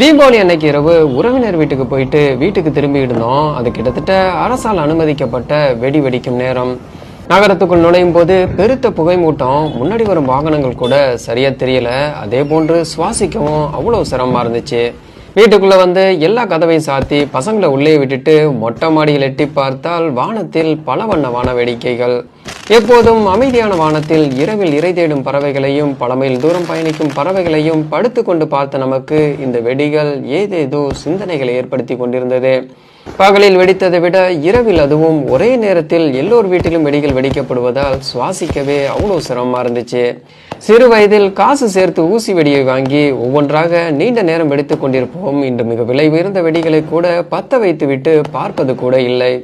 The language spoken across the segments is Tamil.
தீபாவளி அன்னைக்கு இரவு உறவினர் வீட்டுக்கு போயிட்டு வீட்டுக்கு திரும்பி இருந்தோம். அது கிட்டத்தட்ட அரசால் அனுமதிக்கப்பட்ட வெடி வெடிக்கும் நேரம். நகரத்துக்குள் நுழையும் போது பெருத்த புகை மூட்டம். முன்னாடி வரும் வாகனங்கள் கூட சரியா தெரியல. அதே போன்று சுவாசிக்கவும் அவ்வளவு சிரமமா இருந்துச்சு. வீட்டுக்குள்ள வந்து எல்லா கதவையும் சாத்தி பசங்களை உள்ளே விட்டுட்டு மொட்டை மாடியில் எட்டி பார்த்தால் வானத்தில் பல வண்ண வான வேடிக்கைகள். எப்போதும் அமைதியான வானத்தில் இரவில் இறை தேடும் பறவைகளையும் பல மைல் தூரம் பயணிக்கும் பறவைகளையும் படுத்துக்கொண்டு பார்த்த நமக்கு இந்த வெடிகள் ஏதேதோ சிந்தனைகளை ஏற்படுத்தி கொண்டிருந்தது. பகலில் வெடித்ததை விட இரவில் அதுவும் ஒரே நேரத்தில் எல்லோர் வீட்டிலும் வெடிகள் வெடிக்கப்படுவதால் சுவாசிக்கவே அவ்வளோ சிரமமாக இருந்துச்சு. சிறு வயதில் காசு சேர்த்து ஊசி வெடியை வாங்கி ஒவ்வொன்றாக நீண்ட நேரம் வெடித்துக் கொண்டிருப்போம். இன்று மிக விலை உயர்ந்த வெடிகளை கூட பத்த வைத்துவிட்டு பார்ப்பது கூட இல்லை.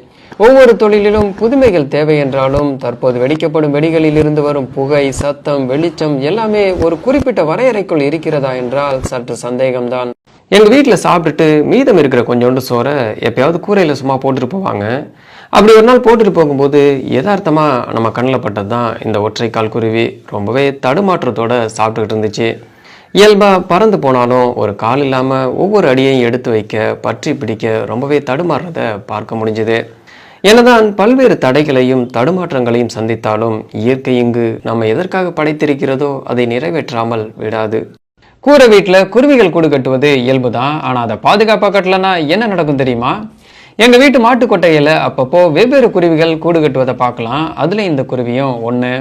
ஒவ்வொரு தொழிலிலும் புதுமைகள் தேவை என்றாலும் தற்போது வெடிக்கப்படும் வெடிகளில் இருந்து வரும் புகை சத்தம் வெளிச்சம் எல்லாமே ஒரு குறிப்பிட்ட வரையறைக்குள் இருக்கிறதா என்றால் சற்று சந்தேகம்தான். எங்கள் வீட்டில் சாப்பிட்டுட்டு மீதம் இருக்கிற கொஞ்சோண்டு சோறை எப்பயாவது கூரையில் சும்மா போட்டுட்டு போவாங்க. அப்படி ஒரு நாள் போட்டுட்டு போகும்போது யதார்த்தமாக நம்ம கண்ணில் பட்டது தான் இந்த கால் குருவி. ரொம்பவே தடுமாற்றத்தோட சாப்பிட்டுக்கிட்டு இருந்துச்சு. இயல்பாக பறந்து போனாலும் ஒரு கால் இல்லாமல் ஒவ்வொரு அடியையும் எடுத்து வைக்க பற்றி பிடிக்க ரொம்பவே தடுமாறுறத பார்க்க முடிஞ்சுது. எனதான் பல்வேறு தடைகளையும் தடுமாற்றங்களையும் சந்தித்தாலும் இயற்கை இங்கு நம்ம எதற்காக படைத்திருக்கிறதோ அதை நிறைவேற்றாமல் விடாது. கூரை வீட்டில் குருவிகள் கூடு கட்டுவது இயல்பு தான் ஆனால் அதை பாதுகாப்பாக கட்டலன்னா என்ன நடக்கும் தெரியுமா? எங்கள் வீட்டு மாட்டு கொட்டையில் அப்பப்போ வெவ்வேறு குருவிகள் கூடு கட்டுவதை பார்க்கலாம். அதில் இந்த குருவியும் ஒன்று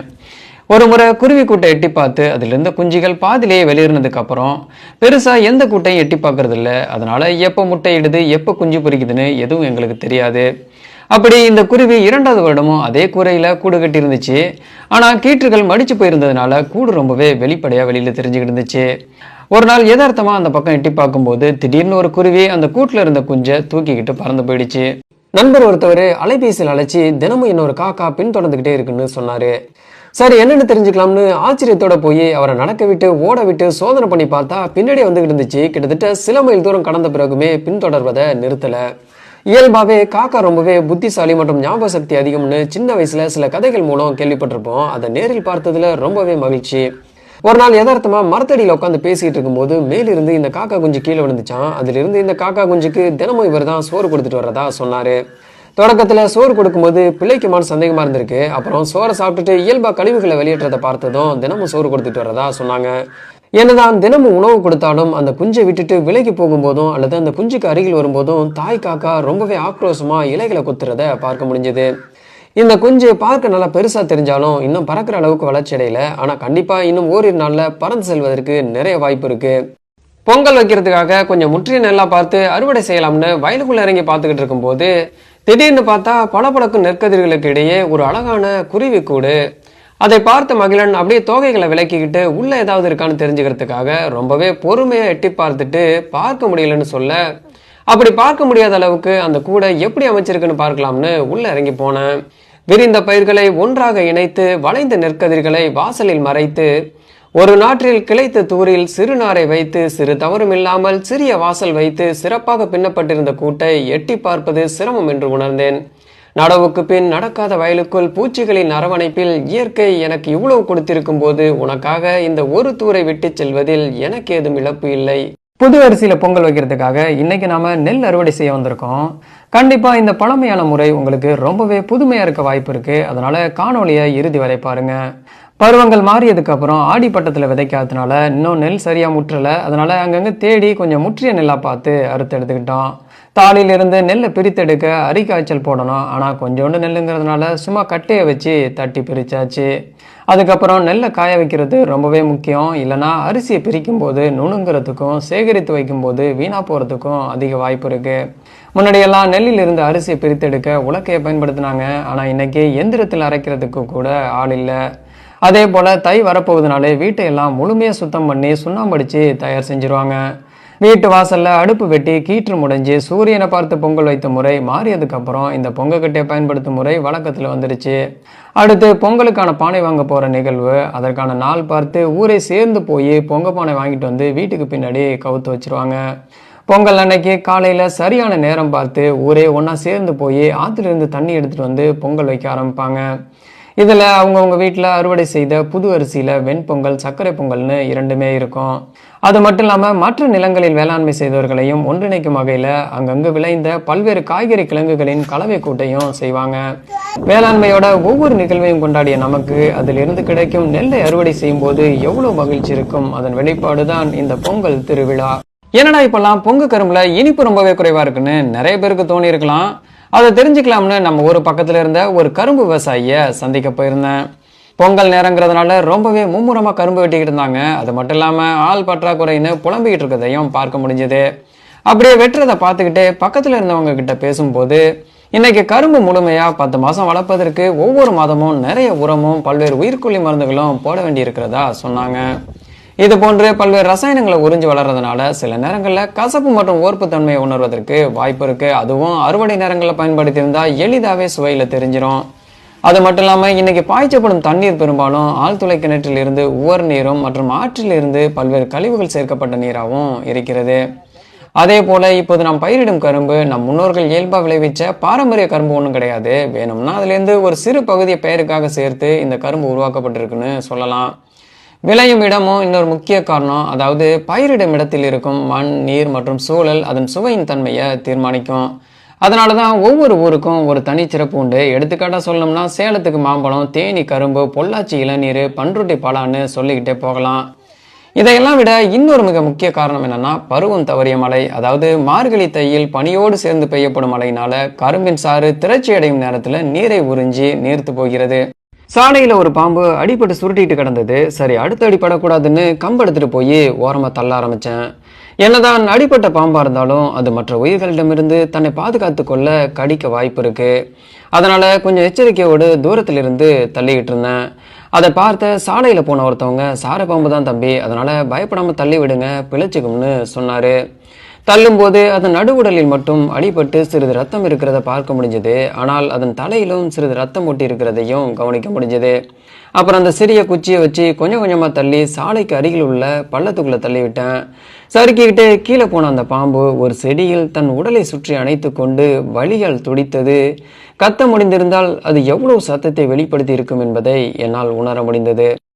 ஒரு முறை குருவி கூட்டை எட்டி பார்த்து அதில் இருந்த குஞ்சுகள் பாதிலேயே வெளியேறினதுக்கு அப்புறம் பெருசாக எந்த கூட்டையும் எட்டி பார்க்கறது அதனால் அதனால எப்போ முட்டையிடுது எப்போ குஞ்சு பொரிக்குதுன்னு எதுவும் எங்களுக்கு தெரியாது. அப்படி இந்த குருவி இரண்டாவது வருடமும் அதே கூரையில் கூடு கட்டி இருந்துச்சு ஆனால் கீற்றுகள் மடிச்சு போயிருந்ததுனால கூடு ரொம்பவே வெளிப்படையாக வெளியில் தெரிஞ்சுக்கிட்டு இருந்துச்சு. ஒரு நாள் யதார்த்தமாக அந்த பக்கம் எட்டி பார்க்கும்போது திடீர்னு ஒரு குருவி அந்த கூட்டில் இருந்த குஞ்சை தூக்கிக்கிட்டு பறந்து போயிடுச்சு. நண்பர் ஒருத்தவர் அலைபேசியில் அழைச்சி தினமும் இன்னொரு காக்கா பின்தொடர்ந்துக்கிட்டே இருக்குன்னு சொன்னாரு. சரி என்னென்னு தெரிஞ்சுக்கலாம்னு ஆச்சரியத்தோட போய் அவரை நடக்க விட்டு ஓட விட்டு சோதனை பண்ணி பார்த்தா பின்னாடி வந்துகிட்டு இருந்துச்சு. கிட்டத்தட்ட சில மைல் தூரம் கடந்த பிறகுமே பின்தொடர்வதை நிறுத்தலை. இயல்பாகவே காக்கா ரொம்பவே புத்திசாலி மற்றும் ஞாபக சக்தி அதிகம்னு சின்ன வயசுல சில கதைகள் மூலம் கேள்விப்பட்டிருப்போம். அதை நேரில் பார்த்ததுல ரொம்பவே மகிழ்ச்சி. ஒரு நாள் யதார்த்தமா மரத்தடியில் உட்காந்து பேசிட்டு இருக்கும்போது மேலிருந்து இந்த காக்கா குஞ்சு கீழே விழுந்துச்சான் அதிலிருந்து இந்த காக்கா குஞ்சுக்கு தினமும் இவர் தான் சோறு கொடுத்துட்டு வர்றதா சொன்னாரு. தொடக்கத்துல சோறு கொடுக்கும்போது பிள்ளைக்குமான சந்தேகமா இருந்திருக்கு. அப்புறம் சோறை சாப்பிட்டுட்டு இயல்பா கழிவுகளை வெளியேற்றதை பார்த்ததும் தினமும் சோறு கொடுத்துட்டு வர்றதா சொன்னாங்க. என்னதான் தினமும் உணவு கொடுத்தாலும் அந்த குஞ்சை விட்டுட்டு விலைக்கு போகும்போதும் அல்லது அந்த குஞ்சுக்கு அருகில் வரும்போதும் தாய் காக்கா ரொம்பவே ஆக்ரோஷமா இலைகளை குத்துறத பார்க்க முடிஞ்சது. இந்த குஞ்சு பார்க்க நல்லா பெருசா தெரிஞ்சாலும் இன்னும் பறக்கிற அளவுக்கு வளர்ச்சி அடையல. ஆனா கண்டிப்பா இன்னும் ஓரிரு நாள்ல பறந்து செல்வதற்கு நிறைய வாய்ப்பு இருக்கு. பொங்கல் வைக்கிறதுக்காக கொஞ்சம் முற்றிய நெல்லா பார்த்து அறுவடை செய்யலாம்னு வயலுக்குள்ள இறங்கி பார்த்துக்கிட்டு இருக்கும்போது திடீர்னு பார்த்தா பளபளக்கும் நெற்கதிர்களுக்கு இடையே ஒரு அழகான குருவி கூடு அதை பார்த்த மகிழன் அப்படியே தோகைகளை விலக்கிக்கிட்டு உள்ள ஏதாவது இருக்கான்னு தெரிஞ்சுக்கிறதுக்காக ரொம்பவே பொறுமையா எட்டி பார்த்துட்டு பார்க்க முடியலன்னு சொல்ல அப்படி பார்க்க முடியாத அளவுக்கு அந்த கூடை எப்படி அமைச்சிருக்குன்னு பார்க்கலாம்னு உள்ள இறங்கி போனேன். விரிந்த பயிர்களை ஒன்றாக இணைத்து வளைந்த நெற்கதிர்களை வாசலில் மறைத்து ஒரு நாற்றில் கிளைத்த தூரில் சிறு நாரை வைத்து சிறு தவறும் இல்லாமல் சிறிய வாசல் வைத்து சிறப்பாக பின்னப்பட்டிருந்த கூட்டை எட்டி பார்ப்பது சிரமம் என்று உணர்ந்தேன். நடவுக்கு பின் நடக்காத வயலுக்குள் பூச்சிகளின் அரவணைப்பில் இயற்கை எனக்கு இவ்வளவு கொடுத்திருக்கும் போது உனக்காக இந்த ஒரு தூரை விட்டு செல்வதில் எனக்கு ஏதும் இழப்பு இல்லை. புது அரிசியில பொங்கல் வைக்கிறதுக்காக இன்னைக்கு நாம நெல் அறுவடை செய்ய வந்திருக்கோம். கண்டிப்பா இந்த பழமையான முறை உங்களுக்கு ரொம்பவே புதுமையா இருக்க வாய்ப்பு இருக்கு. அதனால காணொளியை இறுதி வரை பாருங்க. பருவங்கள் மாறியதுக்கு அப்புறம் ஆடி பட்டத்துல விதைக்காததுனால இன்னும் நெல் சரியா முற்றல. அதனால அங்கங்க தேடி கொஞ்சம் முற்றிய நெல்லா பார்த்து அறுத்து எடுத்துக்கிட்டோம். தாளில இருந்து நெல்லை பிரித்தெடுக்க அரிக்காய்ச்சல் போடணும். ஆனால் கொஞ்சோண்டு நெல்லுங்கிறதுனால சும்மா கட்டையை வச்சு தட்டி பிரித்தாச்சு அதுக்கப்புறம் நெல்லை காய வைக்கிறது ரொம்பவே முக்கியம். இல்லைன்னா அரிசியை பிரிக்கும் போது நுணுங்கிறதுக்கும் சேகரித்து வைக்கும்போது வீணாக போகிறதுக்கும் அதிக வாய்ப்பு இருக்குது முன்னாடியெல்லாம் நெல்லில் இருந்து அரிசியை பிரித்தெடுக்க உலக்கையை பயன்படுத்தினாங்க. ஆனால் இன்றைக்கி எந்திரத்தில் அரைக்கிறதுக்கு கூட ஆள் இல்லை. அதே போல் தை வரப்போகுதுனாலே வீட்டையெல்லாம் முழுமையாக சுத்தம் பண்ணி சுண்ணாம்படிச்சு தயார் செஞ்சுருவாங்க. வீட்டு வாசல்ல அடுப்பு வெட்டி கீற்று முடைஞ்சு சூரியனை பார்த்து பொங்கல் வைத்த முறை மாறியதுக்கு அப்புறம் இந்த பொங்கக்கட்டையை பயன்படுத்தும் முறை வழக்கத்தில் வந்துடுச்சு அடுத்து பொங்கலுக்கான பானை வாங்க போற நிகழ்வு அதற்கான நாள் பார்த்து ஊரே சேர்ந்து போய் பொங்க பானை வாங்கிட்டு வந்து வீட்டுக்கு பின்னாடி கவுத்து வச்சிருவாங்க. பொங்கல் அன்னைக்கு காலையில சரியான நேரம் பார்த்து ஊரே ஒன்றா சேர்ந்து போய் ஆற்றுலேருந்து தண்ணி எடுத்துட்டு வந்து பொங்கல் வைக்க ஆரம்பிப்பாங்க. இதில் அவங்கவுங்க வீட்டில் அறுவடை செய்த புது அரிசியில் வெண்பொங்கல் சர்க்கரை பொங்கல்னு இரண்டுமே இருக்கும். அது மட்டும் இல்லாமல் மற்ற நிலங்களில் வேளாண்மை செய்தவர்களையும் ஒன்றிணைக்கும் வகையில அங்கங்கு விளைந்த பல்வேறு காய்கறி கிழங்குகளின் கலவை கூட்டையும் செய்வாங்க. வேளாண்மையோட ஒவ்வொரு நிகழ்வையும் கொண்டாடிய நமக்கு அதிலிருந்து கிடைக்கும் நெல்லை அறுவடை செய்யும் போது எவ்வளவு மகிழ்ச்சி இருக்கும்? அதன் வெளிப்பாடுதான் இந்த பொங்கல் திருவிழா. என்னடா இப்பெல்லாம் பொங்கு கரும்புல இனிப்பு ரொம்பவே குறைவா இருக்குன்னு நிறைய பேருக்கு தோணி இருக்கலாம் அதை தெரிஞ்சுக்கலாம்னு நம்ம ஒரு பக்கத்துல இருந்த ஒரு கரும்பு விவசாயிய சந்திக்க போயிருந்தேன். பொங்கல் நேரங்கிறதுனால ரொம்பவே மும்முரமாக கரும்பு வெட்டிக்கிட்டு இருந்தாங்க. அது மட்டும் இல்லாமல் ஆள் பற்றாக்குறைன்னு புலம்பிக்கிட்டு இருக்கிறதையும் பார்க்க முடிஞ்சது. அப்படியே வெட்டுறதை பார்த்துக்கிட்டே பக்கத்தில் இருந்தவங்க கிட்ட பேசும்போது இன்னைக்கு கரும்பு முழுமையாக பத்து மாதம் வளர்ப்பதற்கு ஒவ்வொரு மாதமும் நிறைய உரமும் பல்வேறு உயிர்கொல்லி மருந்துகளும் போட வேண்டி இருக்கிறதா சொன்னாங்க. இது போன்று பல்வேறு ரசாயனங்களை உறிஞ்சு வளர்றதுனால சில நேரங்களில் கசப்பு மற்றும் ஓர்ப்பு தன்மையை உணர்வதற்கு வாய்ப்பு இருக்கு. அதுவும் அறுவடை நேரங்களில் பயன்படுத்தியிருந்தா எளிதாகவே சுவையில் தெரிஞ்சிரும். அது மட்டும் இல்லாமல் இன்னைக்கு பாய்ச்சப்படும் தண்ணீர் பெரும்பாலும் ஆழ்துளை கிணற்றிலிருந்து உவர் நீரும் மற்றும் ஆற்றிலிருந்து பல்வேறு கழிவுகள் சேர்க்கப்பட்ட நீராகவும் இருக்கிறது. அதே போல இப்போது நாம் பயிரிடும் கரும்பு நம் முன்னோர்கள் இயல்பாக விளைவிச்ச பாரம்பரிய கரும்பு ஒன்றும் கிடையாது. வேணும்னா அதுலேருந்து ஒரு சிறு பகுதியை பெயருக்காக சேர்த்து இந்த கரும்பு உருவாக்கப்பட்டிருக்குன்னு சொல்லலாம். விளையும் இடமும் இன்னொரு முக்கிய காரணம் அதாவது பயிரிடும் இடத்தில் இருக்கும் மண் நீர் மற்றும் சூழல் அதன் சுவையின் தன்மையை தீர்மானிக்கும். அதனால தான் ஒவ்வொரு ஊருக்கும் ஒரு தனிச்சிறப்பு உண்டு. எடுத்துக்காட்டாக சொல்லணும்னா சேலத்துக்கு மாம்பழம் தேனி கரும்பு பொள்ளாச்சி இளநீர் பன்ருட்டி பலான்னு சொல்லிக்கிட்டே போகலாம். இதையெல்லாம் விட இன்னொரு மிக முக்கிய காரணம் என்னன்னா பருவம் தவறிய மழை. அதாவது மார்கழி தையில் பனியோடு சேர்ந்து பெய்யப்படும் மழையினால கரும்பின் சாறு திரட்சி அடையும் நேரத்தில் நீரை உறிஞ்சி நீர்த்து போகிறது. சாலையில் ஒரு பாம்பு அடிபட்டு சுருட்டிட்டு கிடந்தது. சரி அடுத்து அடிப்படக்கூடாதுன்னு கம்பு எடுத்துகிட்டு போய் ஓரமாக தள்ள ஆரம்பித்தேன் என்னதான் அடிப்பட்ட பாம்பாக இருந்தாலும் அது மற்ற உயிர்களிடமிருந்து தன்னை பாதுகாத்து கொள்ள கடிக்க வாய்ப்பு இருக்கு. அதனால கொஞ்சம் எச்சரிக்கையோடு தூரத்திலிருந்து தள்ளிக்கிட்டு இருந்தேன். அதை பார்த்த சாலையில் போன ஒருத்தவங்க சார பாம்பு தான் தம்பி அதனால பயப்படாமல் தள்ளி விடுங்க பிழைச்சிக்கும்னு சொன்னார். தள்ளும்போது அதன் நடுவுடலில் மட்டும் அடிபட்டு சிறிது ரத்தம் இருக்கிறத பார்க்க முடிஞ்சது. ஆனால் அதன் தலையிலும் சிறிது ரத்தம் ஒட்டி இருக்கிறதையும் கவனிக்க முடிஞ்சது. அப்புறம் அந்த சிறிய குச்சியை வச்சு கொஞ்சம் கொஞ்சமாக தள்ளி சாலைக்கு அருகில் உள்ள பள்ளத்துக்குள்ளே தள்ளிவிட்டேன். சறுக்கிக்கிட்டு சறுக்கிக்கிட்டே கீழே போன அந்த பாம்பு ஒரு செடியில் தன் உடலை சுற்றி அணைத்து கொண்டு வலியால் துடித்தது. கத்த முடிந்திருந்தால் அது எவ்வளவு சத்தத்தை வெளிப்படுத்தி இருக்கும் என்பதை என்னால் உணர முடிந்தது.